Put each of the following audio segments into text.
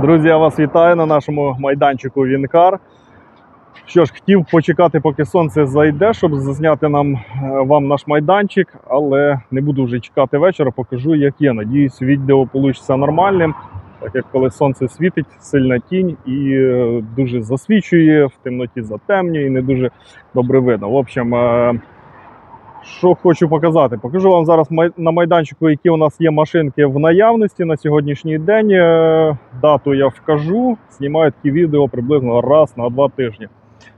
Друзі, я вас вітаю на нашому майданчику Вінкар. Що ж, хотів почекати, поки сонце зайде, щоб зазняти нам е, вам наш майданчик, але не буду вже чекати вечора, покажу, як є. Надіюсь, відео вийде нормальним, так як коли сонце світить, сильна тінь і е, дуже засвічує, в темноті затемнює і не дуже добре видно. В общем, е, що хочу показати? Покажу вам зараз на майданчику, які у нас є машинки в наявності на сьогоднішній день. Е, Дату я вкажу. Знімаю такі відео приблизно раз на два тижні.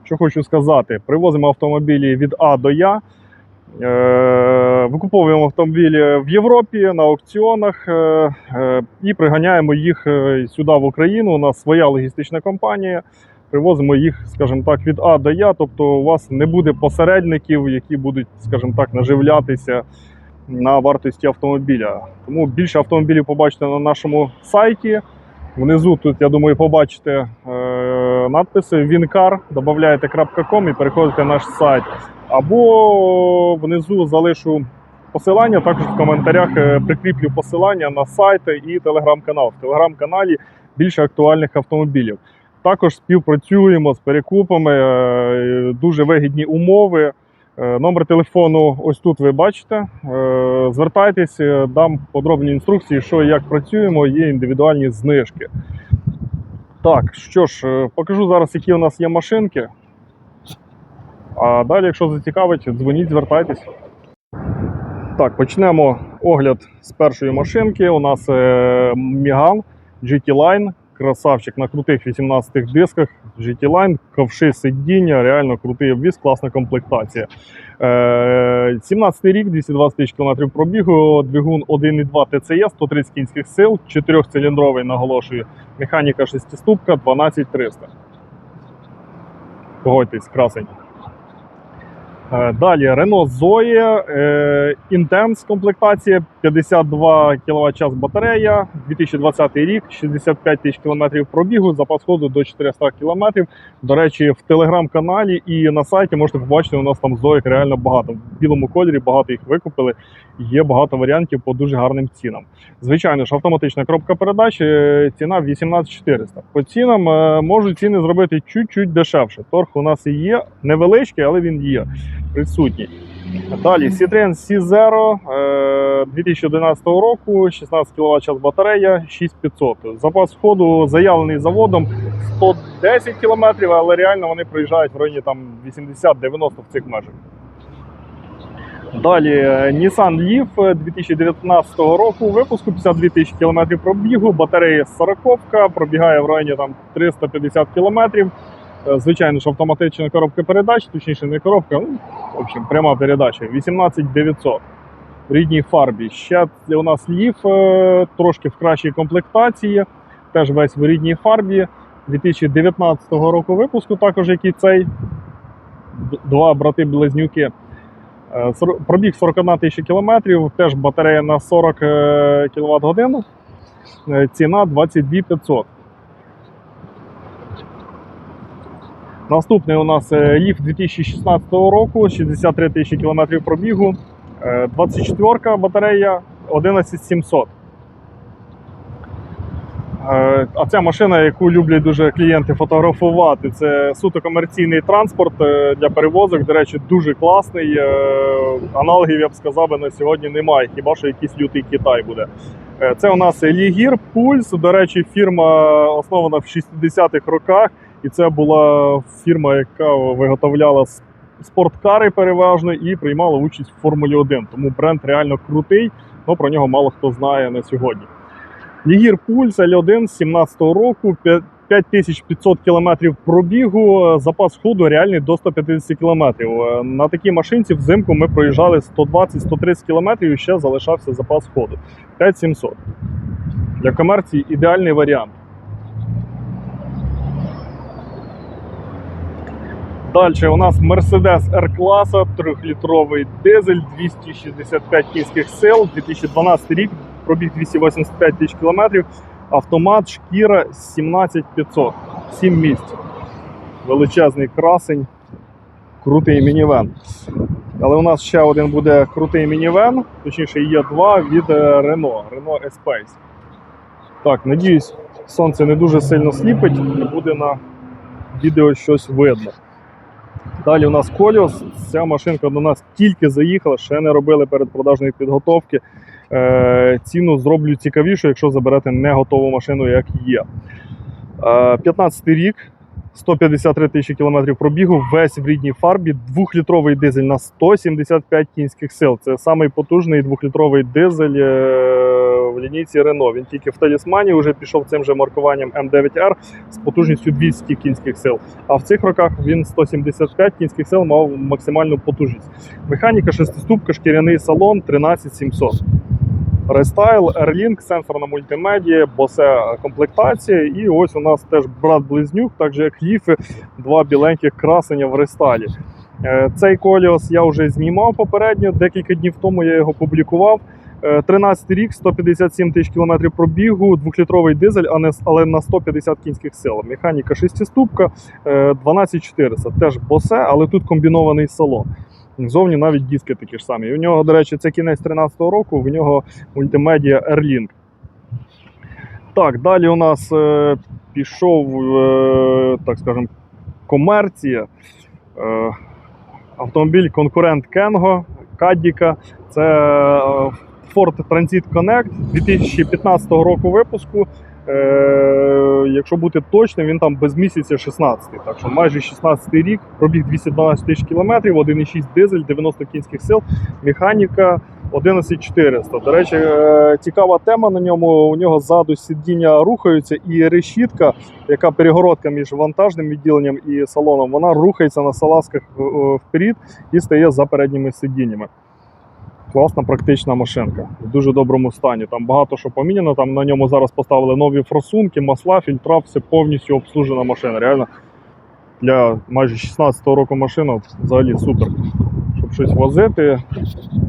Що хочу сказати, привозимо автомобілі від А до Я. Е, Викуповуємо автомобілі в Європі на аукціонах е, і приганяємо їх сюди в Україну. У нас своя логістична компанія. Привозимо їх, скажімо так, від А до Я. Тобто у вас не буде посередників, які будуть, скажімо так, наживлятися на вартості автомобіля. Тому більше автомобілів побачите на нашому сайті. Внизу тут, я думаю, побачите е, надписи Wincar, додаєте .com і переходите на наш сайт. Або внизу залишу посилання, також в коментарях е, прикріплю посилання на сайт і телеграм-канал. В телеграм-каналі більше актуальних автомобілів. Також співпрацюємо з перекупами, е, дуже вигідні умови. Е, Номер телефону ось тут ви бачите. Е, Звертайтесь, дам подробні інструкції, що і як працюємо, є індивідуальні знижки. Так, що ж, покажу зараз, які у нас є машинки. А далі, якщо зацікавить, дзвоніть, звертайтесь. Так, почнемо огляд з першої машинки. У нас Міган GT Line. Красавчик на крутих 18 дисках. GT Line, ковши сидіння, реально крутий обвіз, класна комплектація. Е, 17 рік, 220 тисяч кілометрів пробігу, двигун 1,2 ТЦЕ, 130 кінських сил, 4-циліндровий, наголошую, механіка 6-ступка, 12300. Погодьтесь, красень. Е, Далі Renault Zoe е, Intense комплектація, 52 кВт батарея, 2020 рік, 65 тисяч кілометрів пробігу, запас ходу до 400 км. До речі, в телеграм-каналі і на сайті можете побачити, у нас там Zoe реально багато. В білому кольорі багато їх викупили. Є багато варіантів по дуже гарним цінам. Звичайно ж, автоматична коробка передач, е, ціна 18400. По цінам е, можуть ціни зробити чуть-чуть дешевше. Торг у нас і є невеличкий, але він є присутній. Далі Citroen C0 е, 2011 року, 16 кВт час батарея, 6500. Запас ходу заявлений заводом 110 км, але реально вони проїжджають в районі там 80-90 в цих межах. Далі е, Nissan Leaf е, 2019 року випуску 52 тисячі кілометрів пробігу, батарея 40 пробігає в районі там 350 кілометрів. Е, Звичайно ж, автоматична коробка передач, точніше не коробка, ну, в общем, пряма передача. 18900 в рідній фарбі. Ще у нас ліф е, трошки в кращій комплектації, теж весь в рідній фарбі. 2019 року випуску, також як і цей. Два брати-близнюки. Е, Пробіг 41 тисячі кілометрів, теж батарея на 40 кВт годину. Е, Ціна 22 500. Наступний у нас е, Ліф 2016 року, 63 тисячі кілометрів пробігу, е, 24 батарея, 11700. Е, А ця машина, яку люблять дуже клієнти фотографувати, це суто комерційний транспорт е, для перевозок. До речі, дуже класний. Е, Аналогів, я б сказав, на сьогодні немає, хіба що якийсь лютий Китай буде. Це у нас Лігір Пульс. До речі, фірма основана в 60-х роках. І це була фірма, яка виготовляла спорткари переважно і приймала участь в Формулі 1. Тому бренд реально крутий, але про нього мало хто знає на сьогодні. Лігір Пульс L1 з 17-го року, 5500 км пробігу, е, запас ходу реальний до 150 км. На такій машинці взимку ми проїжджали 120-130 км і ще залишався запас ходу. 5700. Для комерції ідеальний варіант. Далі у нас Mercedes R-класа, 3-літровий дизель, 265 кінських сил, 2012 рік, пробіг 285 тисяч кілометрів, автомат, шкіра 17500, 7 місць. Величезний красень, крутий мінівен. Але у нас ще один буде крутий мінівен, точніше є два від е, Renault, Renault Espace. Так, надіюсь, сонце не дуже сильно сліпить, і буде на відео щось видно. Далі у нас коліос. Ця машинка до нас тільки заїхала, ще не робили передпродажної підготовки. Е, ціну зроблю цікавіше, якщо заберете не готову машину, як є. Е, 15 рік, 153 тисячі кілометрів пробігу, весь в рідній фарбі, двохлітровий дизель на 175 кінських сил. Це самий потужний двохлітровий дизель е, в лінійці Renault. Він тільки в талісмані вже пішов цим же маркуванням М9R з потужністю 200 кінських сил. А в цих роках він 175 кінських сил мав максимальну потужність. Механіка, шестиступка, шкіряний салон 13700. Рестайл, Airlink, сенсорна мультимедія, босе комплектація. І ось у нас теж брат-близнюк, так же як ліфи, два біленьких красення в рестайлі. Е, Цей коліос я вже знімав попередньо, декілька днів тому я його публікував. Е, 13 рік, 157 тисяч кілометрів пробігу, двохлітровий дизель, а не с- але на 150 кінських сил. Механіка шестиступка, е, 12400. Теж босе, але тут комбінований салон. Зовні навіть диски такі ж самі. І у нього, до речі, це кінець 13-го року, в нього мультимедіа Airlink. Так, далі у нас е, пішов, е, так скажемо, комерція. Е, автомобіль конкурент Кенго, Каддіка. Це е, Ford Transit Connect 2015 року випуску. Е, якщо бути точним, він там без місяця 16, так що майже 16 рік, пробіг 212 тисяч кілометрів, 1,6 дизель, 90 кінських сил, механіка 11400. До речі, е, цікава тема на ньому. У нього ззаду сидіння рухаються, і решітка, яка перегородка між вантажним відділенням і салоном, вона рухається на салазках е, вперед і стає за передніми сидіннями. Класна практична машинка в дуже доброму стані. Там багато що поміняно. Там на ньому зараз поставили нові форсунки, масла, фільтра, все повністю обслужена машина. Реально для майже 16-го року машина взагалі супер. Щоб щось возити,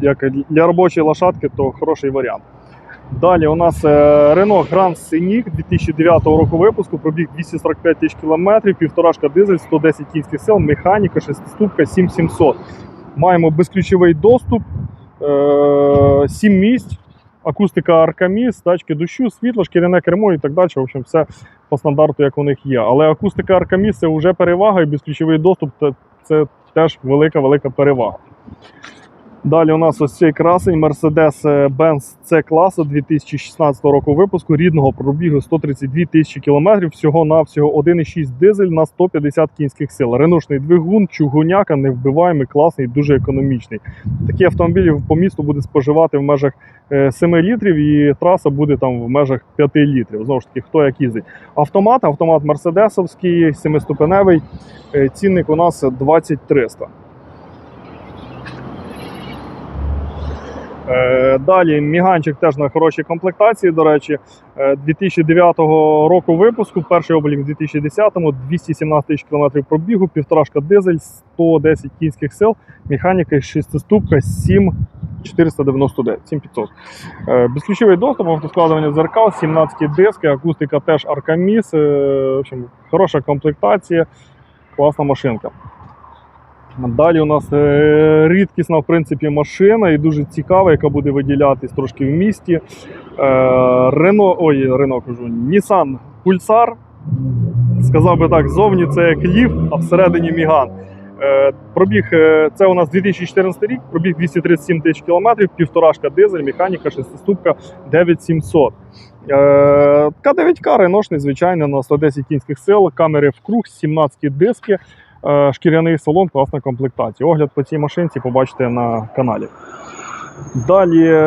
як для робочої лошадки, то хороший варіант. Далі у нас е, Renault Grand Scenic 2009 року випуску, пробіг 245 тисяч кілометрів, півторашка дизель, 110 кінських сил, механіка, шестиступка, 7700. Маємо безключовий доступ, 7 місць, акустика Аркаміс, тачки дощу, світло, шкіряне кермо і так далі. В общем, все по стандарту, як у них є. Але акустика Аркаміс це вже перевага, і безключовий доступ це, це теж велика-велика перевага. Далі у нас ось цей красень Mercedes-Benz C-класу 2016 року випуску рідного пробігу 132 тисячі кілометрів, всього-навсього 1,6 дизель на 150 кінських сил. Реношний двигун, чугуняка, невбиваємий, класний, дуже економічний. Такий автомобіль по місту буде споживати в межах е, 7 літрів, і траса буде там в межах 5 літрів. Знову ж таки, хто як їздить. Автомат, автомат мерседесовський, 7-ступеневий. Е, Цінник у нас 20300. Далі Міганчик теж на хорошій комплектації. До речі, Е, 2009 року випуску, перший облік в 2010-му, 217 тисяч кілометрів пробігу, півторашка дизель, 110 кінських сил, механіка шестиступка 7499, 7500. Е, Безключовий доступ, автоскладування дзеркал, 17 диски, акустика теж Аркаміс. Е, В общем, хороша комплектація, класна машинка. Далі у нас е, рідкісна в принципі, машина і дуже цікава, яка буде виділятись трошки в місті. Рено, ой, Рено кажу, Nissan Pulsar. Сказав би так, зовні це як ліф, а всередині Міган. Е, Пробіг е, це у нас 2014 рік, пробіг 237 тисяч кілометрів, півторашка дизель, механіка, шестиступка 9700. Е, К9К реношний, звичайно, на 110 кінських сил, камери в круг, 17 диски, е, шкіряний салон, класна комплектація. Огляд по цій машинці побачите на каналі. Далі е,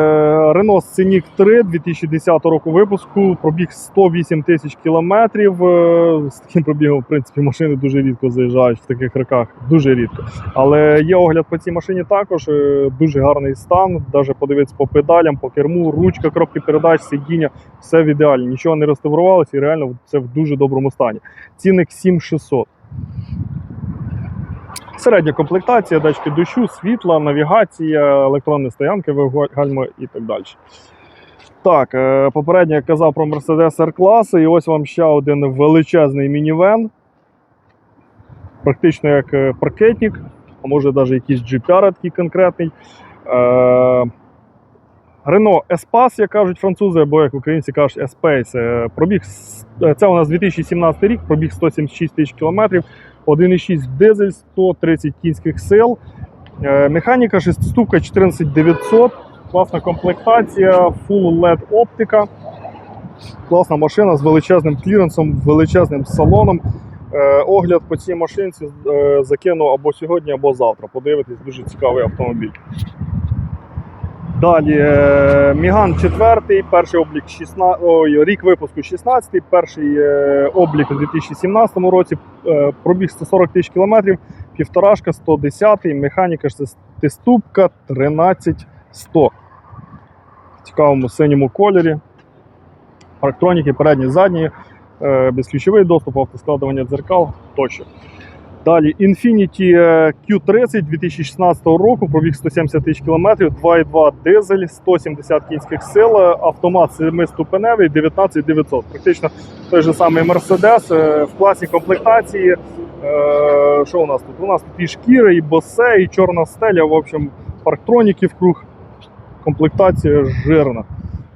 Renault Scenic 3 2010 року випуску, пробіг 108 тисяч кілометрів. Е, З таким пробігом, в принципі, машини дуже рідко заїжджають в таких роках, дуже рідко. Але є огляд по цій машині також. е, Дуже гарний стан. Навіть подивитися по педалям, по керму, ручка, коробки передач, сидіння, все в ідеалі. Нічого не реставрувалося і реально це в дуже доброму стані. Цінник 7600. Середня комплектація, датчики дощу, світла, навігація, електронні стоянки, гальмо і так далі. Так, е, попередньо я казав про Mercedes R-класи, і ось вам ще один величезний мінівен. Практично як е, паркетник, а може навіть якийсь GPR такий конкретний. Е, Renault Espace, як кажуть французи, або як українці кажуть Espace. Е, Пробіг е, це у нас 2017 рік, пробіг 176 тисяч кілометрів, 1,6 дизель, 130 кінських сил. Е, Механіка шестиступка 14900, класна комплектація, Full LED оптика. Класна машина з величезним кліренсом, величезним салоном. Е, Огляд по цій машинці е, закину або сьогодні, або завтра. Подивитись, дуже цікавий автомобіль. Далі е, Міган 4, перший облік 16, ой, рік випуску 16, перший е, облік у 2017 році, е, пробіг 140 тисяч кілометрів, півторашка 110, механіка шестиступка 13100. В цікавому синьому кольорі. Парктроніки передні, задні, безключовий доступ, автоскладування дзеркал тощо. Далі Infiniti е, Q30 2016 року, пробіг 170 тисяч кілометрів, 2,2 дизель, 170 кінських сил, е, автомат 7-ступеневий, 19900. Практично той же самий Mercedes е, в класній комплектації. Що у нас тут? У нас тут і шкіри, і босе, і чорна стеля. В общем, парктроніки круг. Комплектація жирна.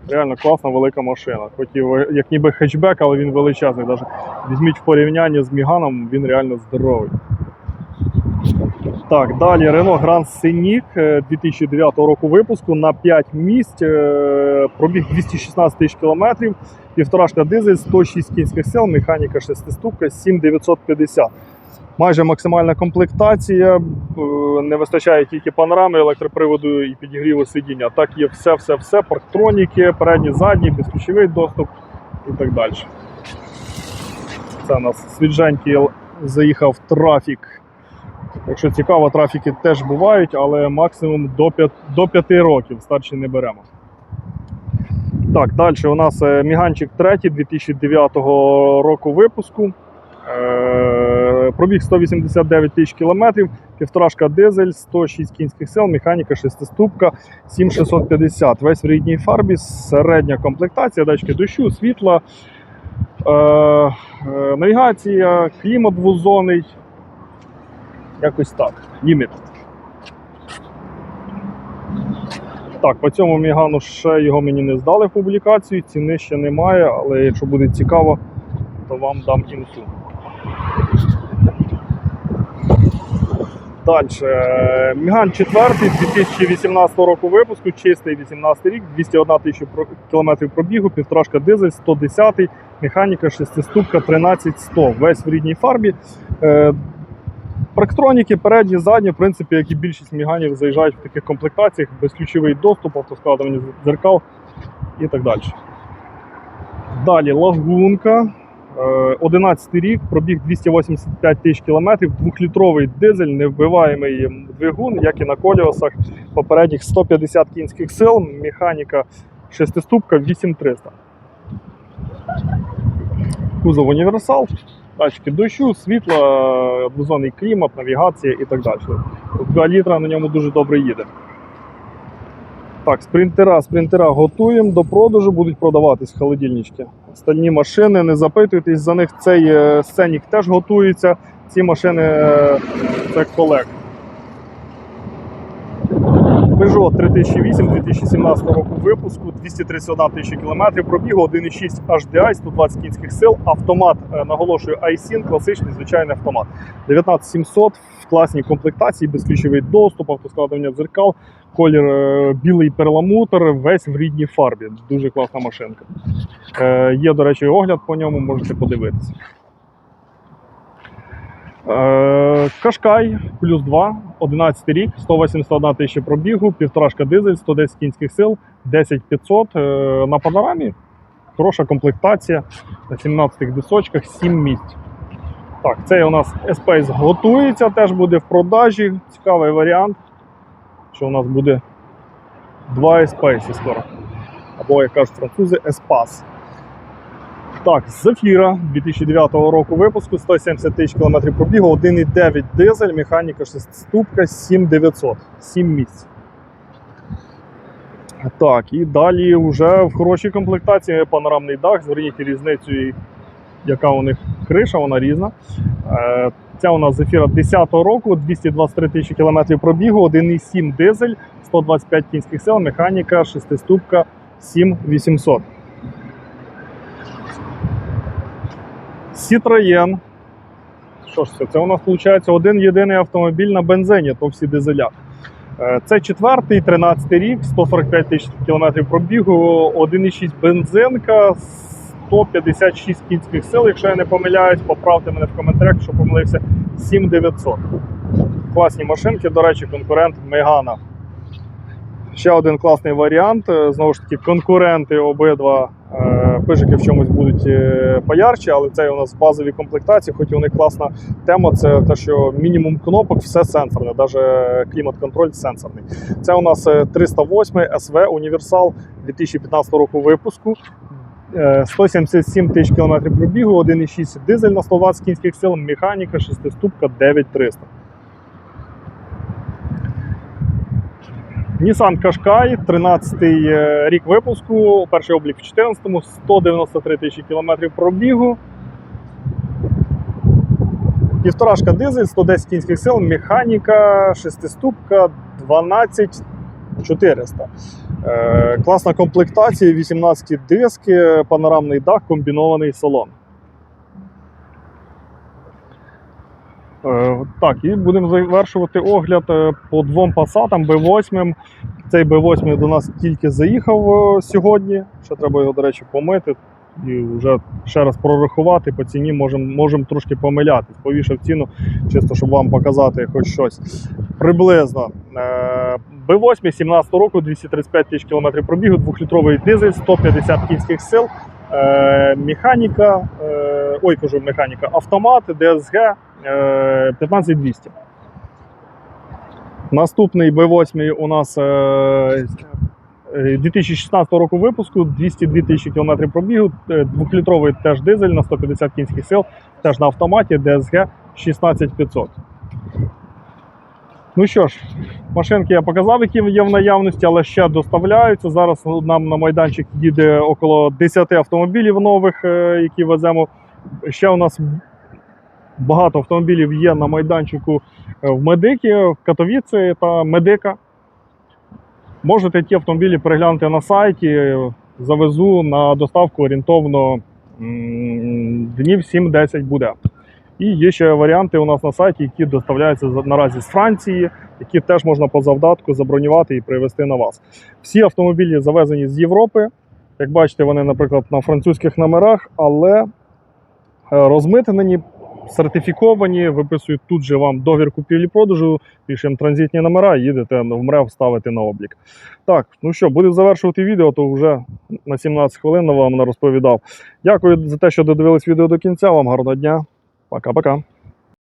Реально класна велика машина. Ви- як ніби хетчбек, але він величезний. Даже візьміть в порівнянні з Міганом, він реально здоровий. Так, далі Renault Grand Scenic е, 2009 року випуску на 5 місць. е, Пробіг 216 тисяч кілометрів, півторашка дизель, 106 кінських сил, механіка шестиступка, 7950. Майже максимальна комплектація. е, Не вистачає тільки панорами, електроприводу і підігріву сидіння. Так є все, все, все, парктроніки, передні, задні, безключовий доступ і так далі. Це у нас свіженький заїхав трафік. Якщо цікаво, трафіки теж бувають, але максимум до 5, до 5 років старші не беремо. Так, далі у нас е, Міганчик 3 2009 року випуску. Пробіг 189 тисяч кілометрів, півторашка дизель, 106 кінських сил, механіка шестиступка, 7650. Весь в рідній фарбі, середня комплектація, датчики дощу, світла, е, е, навігація, клімат двозонний. Якось так. Ліміт. Так, по цьому Мігану ще його мені не здали в публікацію, ціни ще немає, але якщо буде цікаво, то вам дам інфу. Далі. Міган 4 2018 року випуску, чистий 18 рік, 201 тисяча кілометрів пробігу, півторашка дизель, 110, механіка, шестиступка 13100. Весь в рідній фарбі. Е, Парктроніки передні, задні, в принципі, як і більшість міганів, заїжджають в таких комплектаціях, безключовий доступ, автоскладування дзеркал і так далі. Далі лагунка. Е, 11 рік, пробіг 285 тисяч кілометрів, двохлітровий дизель, невбиваємий двигун, як і на коліосах. Попередніх 150 кінських сил, механіка шестиступка 8300. Кузов універсал, датчики дощу, світла, двозонний клімат, навігація і так далі. 2 літра на ньому дуже добре їде. Так, спринтера, спринтера готуємо до продажу, будуть продаватись холодильнички. Остальні машини, не запитуйтесь за них. Цей сценік теж готується. Ці машини е, це колег. Peugeot 3008 2017 року випуску, 231 тисяча кілометрів пробігу, 1,6 HDI, 120 кінських сил, автомат, е, наголошую, iSyn, класичний звичайний автомат. 19700 в класній комплектації, безключовий доступ, автоскладування дзеркал, колір е, білий перламутр, весь в рідній фарбі. Дуже класна машинка. Е, Є, до речі, огляд по ньому, можете подивитися. Е, Кашкай плюс 2, 11 рік, 181 тисяча пробігу, півторашка дизель, 110 кінських сил, 10500 е, на панорамі. Хороша комплектація на 17 дисочках, 7 місць. Так, цей у нас Espace готується, теж буде в продажі. Цікавий варіант, що у нас буде два Espace скоро. Або, як кажуть французи, Espace. Так, Зефіра 2009 року випуску, 170 тисяч кілометрів пробігу, 1,9 дизель, механіка 6-ступка, 7900, 7 місць. Так, і далі вже в хорошій комплектації панорамний дах. Зверніть різницю, яка у них криша, вона різна. Е, Ця у нас Зефіра 10 року, 223 тисячі кілометрів пробігу, 1,7 дизель, 125 кінських сил, механіка, шестиступка 7800. Citroën. Що ж це? Це у нас виходить один єдиний автомобіль на бензині, то всі дизеля. Е, Це четвертий, 13 рік, 145 тисяч кілометрів пробігу, 1,6 бензинка, 156 кінських сил, якщо я не помиляюсь, поправте мене в коментарях, якщо помилився, 7900. Класні машинки, до речі, конкурент Мегана. Ще один класний варіант. Е, Знову ж таки, конкуренти обидва пижики в чомусь будуть е, поярче, але це у нас базові комплектації, хоч у них класна тема, це те, що мінімум кнопок, все сенсорне, навіть клімат-контроль сенсорний. Це у нас е, 308 SV Універсал 2015 року випуску. Е, 177 тисяч кілометрів пробігу, 1,6 дизель на 120 кінських сил, механіка, шестиступка 9300. Nissan Qashqai, 13 е, рік випуску, перший облік в 14-му, 193 тисячі кілометрів пробігу. Півторашка дизель, 110 кінських сил, механіка, шестиступка, 12400. Е, класна комплектація, 18 диски, панорамний дах, комбінований салон. Так, і будемо завершувати огляд е, по двом пасатам B8. Цей B8 до нас тільки заїхав е, сьогодні. Ще треба його, до речі, помити і вже ще раз прорахувати по ціні. Можемо можем трошки помилятись. Повішав ціну, чисто щоб вам показати хоч щось. Приблизно. Е, B8 17 року, 235 тисяч кілометрів пробігу, 2-літровий дизель, 150 кінських сил. Е, Механіка, е, ой, кажу, механіка, автомат, е, 15200. Наступний B8 у нас е, е, 2016 року випуску, 202 тисячі кілометрів пробігу, е, двохлітровий теж дизель на 150 кінських сил, теж на автоматі, DSG 16500. Ну що ж, машинки я показав, які є в наявності, але ще доставляються. Зараз нам на майданчик їде около 10 автомобілів нових, е, які веземо. Ще у нас багато автомобілів є на майданчику е, в Медикі, в Катовіці та Медика. Можете ті автомобілі переглянути на сайті. Завезу на доставку орієнтовно днів 7-10 буде. І є ще варіанти у нас на сайті, які доставляються наразі з Франції, які теж можна по завдатку забронювати і привезти на вас. Всі автомобілі завезені з Європи. Як бачите, вони, наприклад, на французьких номерах, але е, розмитнені, сертифіковані, виписують тут же вам договір купівлі-продажу, пишемо транзитні номера, їдете в МРЕВ ставити на облік. Так, ну що, будемо завершувати відео, то вже на 17 хвилин вам розповідав. Дякую за те, що додивились відео до кінця. Вам гарного дня. Пока-пока.